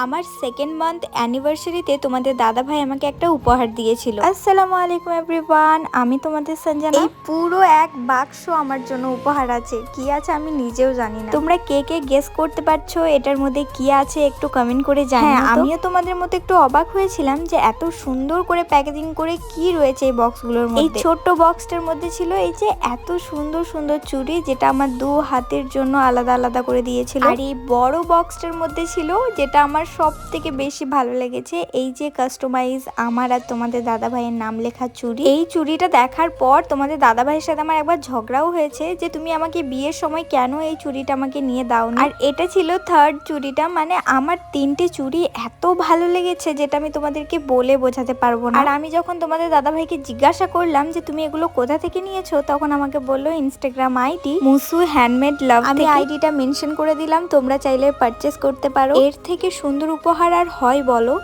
আমার second month অ্যানিভার্সারিতে তোমাদের দাদা ভাই আমাকে একটা উপহার দিয়েছিল। আসসালামু আলাইকুম এভরিওয়ান আমি তোমাদের সঞ্জনা। এই পুরো এক বাক্স আমার জন্য উপহার আছে। কি আছে আমি নিজেও জানি না। তোমরা কে কে গেস করতে পারছ? এটার মধ্যে কি আছে একটু কমেন্ট করে জানিও হ্যাঁ আমিও তোমাদের মতো একটু অবাক হয়েছিলাম যে এত সুন্দর করে প্যাকেজিং করে কি রয়েছে এই বক্সগুলোর মধ্যে। এই ছোট্ট বক্সটার মধ্যে ছিল এই যে এত সুন্দর সুন্দর চুড়ি যেটা আমার দু হাতের জন্য আলাদা আলাদা করে দিয়েছিল। আর এই বড় বক্সটার মধ্যে ছিল যেটা আমার সব থেকে বেশি ভালো লেগেছে এই যে কাস্টমাইজ আমার আর তোমাদের দাদা ভাইয়ের নাম লেখা চুড়ি। এই চুড়িটা দেখার পর তোমাদের দাদা ভাইয়ের সাথে আমার একবার ঝগড়াও হয়েছে যে তুমি আমাকে বিয়ের সময় কেন এই চুড়িটা আমাকে নিয়ে দাও না আর এটা ছিল থার্ড চুড়িটা মানে আমার তিনটে চুড়ি এত ভালো লেগেছে যেটা আমি তোমাদেরকে বলে বোঝাতে পারব না। আর আমি যখন তোমাদের দাদা ভাইকে জিজ্ঞাসা করলাম যে তুমি এগুলো কোথা থেকে নিয়েছো তখন আমাকে বলল ইনস্টাগ্রাম আইডি মুসু হ্যান্ডমেড লাভ আমি আইডিটা মেনশন করে দিলাম তোমরা চাইলে পারচেস করতে পারো। এর থেকে সুন্দর উপহার আর হয় বলো?